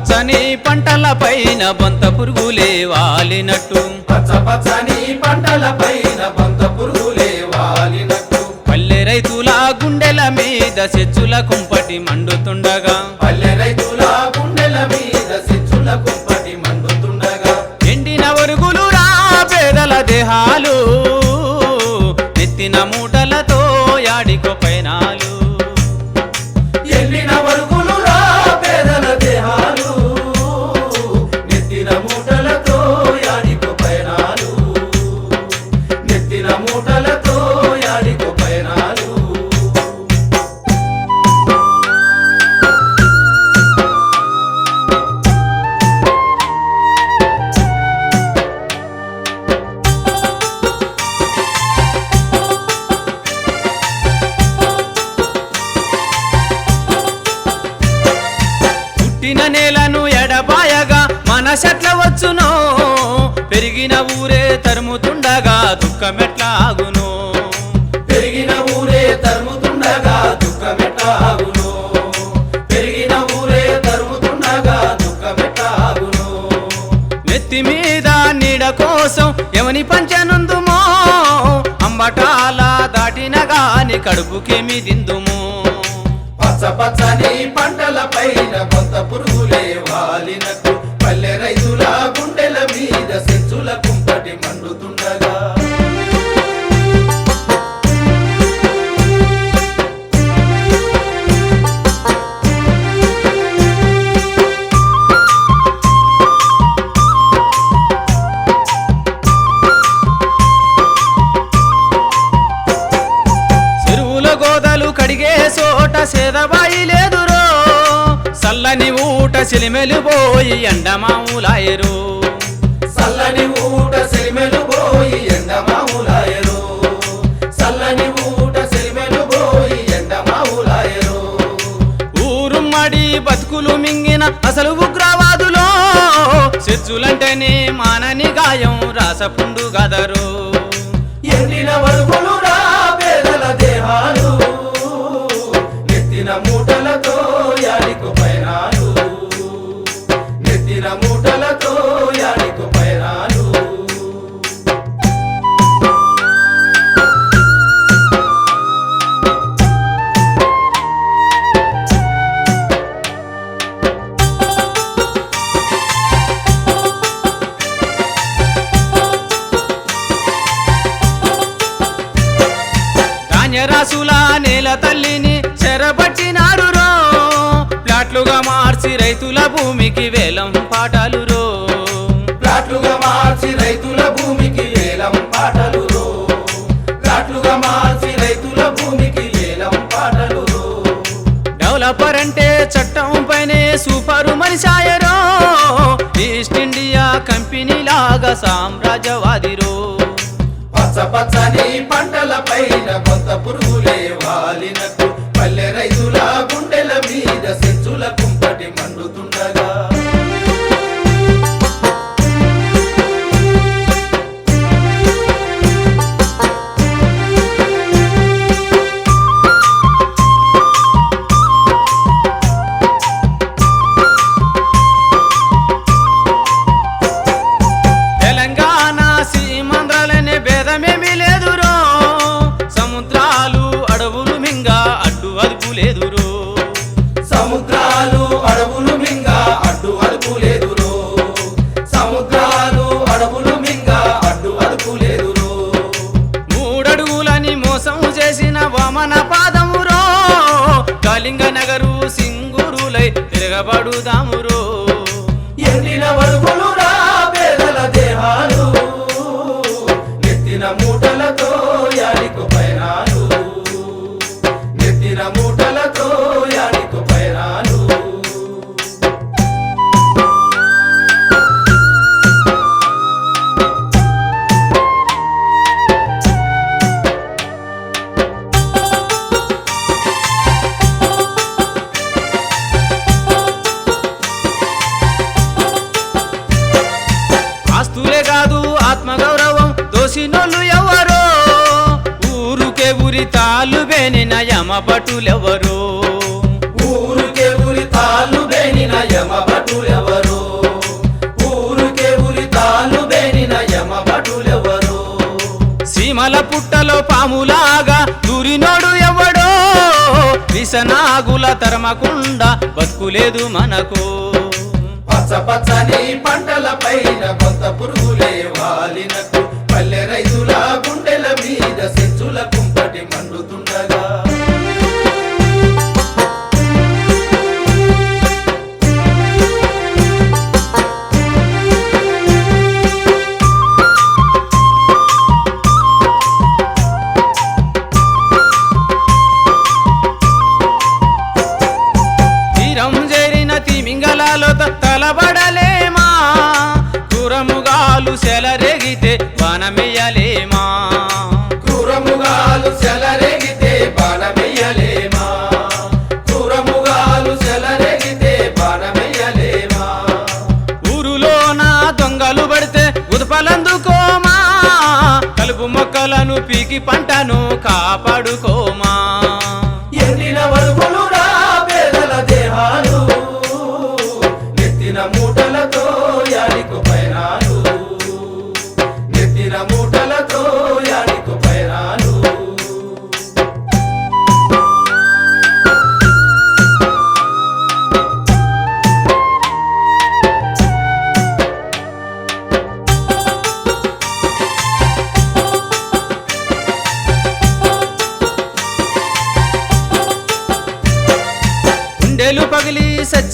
పచ్చని పంటల పైన బొంత పురుగులే వాలినట్టు. పచ్చ పచ్చని పంటల పైన బంత పురుగులే వాలినట్టు. పల్లె రైతుల గుండెల మీద చెచ్చుల కుంపటి మండుతుండగా. పల్లె రైతుల గుండెల మీద సిచ్చుల కుంపటి మండుతుండగా. ఎండిన వరుగులు రా పేదల దేహాలు నెత్తిన మూటలతో యాడికో పైనాలు పుట్టిన నేలను ఎడబాయగా మన చెట్ల వచ్చును. పెరిగిన ఊరే తరుముతుండగా దుఃఖమెట్లాగును. పెరిగిన ఊరే తరుముతుండగా దుఃఖమెట్టాగును పెరిగిన ఊరే తరుముతుండగా దుఃఖమెట్టాగును నెత్తి మీద నీడ కోసం ఎవని పంచనుందుమో? అంబటాల దాటిన గాని కడుపుకేమి దిందుము? పచ్చపచ్చని పంటల పైన కొంత పురుగులే వాలినట్టు పల్లె రైతుల గుండెల మీద సోట సేదబాయి లేదురో. సల్లని ఊట సిలిమెలు పోయి ఎండమావులాయరు సల్లని ఊట సెలిమెలు పోయి ఎండమావులాయరు సల్లని ఊట సెలిమెలు పోయి ఎండమావులాయరు ఊరుమ్మడి బతుకులు మింగిన అసలు ఉగ్రవాదులో చెచ్చులంటేనే మానని గాయం రాసపుండు గదరు. ఎండిన వరుగులు ధాన్యరాసుల నేల తల్లిని చెరబట్టినారు రో. ప్లాట్లుగా మార్చి రైతుల భూమికి వేలం పాటాలు రో. ప్లాట్లుగా మార్చి రైతుల భూమికి వేలం పాటలు రో. ప్లాట్లుగా మార్చి రైతుల భూమికి వేలం పాటలు రో. డెవలపర్ అంటే చట్టం పైనే సూపరు మనిషాయరో ఈస్ట్ ఇండియా కంపెనీ లాగా సామ్రాజ్యవాదిరో పచ్చ పచ్చని పంటల పైన కొత్త పురుగులే వాలినట్టు. పల్లె రైతుల గుండెల మీద సెంచుల కుంపటి మండుతుండగా. తెలంగాణ సీమ సముద్రాలు అడవులు మింగ అడ్డు అదుపు లేదురో. సముద్రాలు అడవులు మింగ అడ్డు అదుపు లేదురో. మూడడుగులని మోసం చేసిన వామన పాదమురో. కళింగ నగరు సింగురులై తిరగబడుదామురో. ఎండిన వరుగులు దోసినోళ్ళు ఎవరో? ఊరుకే ఉరి తాళ్ళు బేనిన యమ భటులెవరో ఊరుకే ఊరి తాళ్ళు బేనిన యమ భటులెవరో ఊరికే ఉరి తాను బేనిన యమ భటులెవరో సీమల పుట్టలో పాములాగా దూరినోడు ఎవడో? విసనాగుల తరమకుండా బతుకులేదు మనకు. పచ్చ పచ్చని పంటల దూరముగాలు సెలరేగితే వనమెయ్యలేమా క్రూరముగాలు సెలరేగితే బాణమెయ్యలేమా? క్రూరముగాలు సెలరేగితే బాణమెయ్యలేమా? ఊరులోన దొంగలు పడితే ఉదపలందుకోమా? కలుపు మొక్కలను పీకి పంటను కాపాడుకోమా? ఎండిన వరుగులు రా పేదల దేహాలు నెత్తిన మూటలతో యాడికు పైనాలు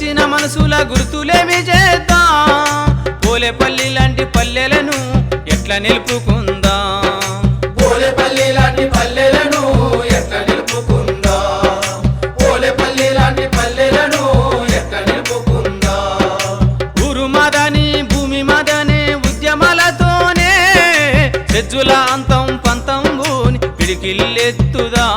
సచ్చిన మనసుల గుర్తులేమి చేద్దాం పోలేపల్లి లాంటి పల్లెలను ఎట్లా నిలుపుకుందాం? పోలేపల్లి లాంటి పల్లెలను ఎట్లా నిలుపుకుందా? పోలేపల్లి లాంటి పల్లెలను ఎట్లా నిలుపుకుందా? ఊరు మదని భూమి మదనే ఉద్యమాలతోనే చెజ్జుల అంతం పంతం భూని పిడికిల్లెత్తుదా.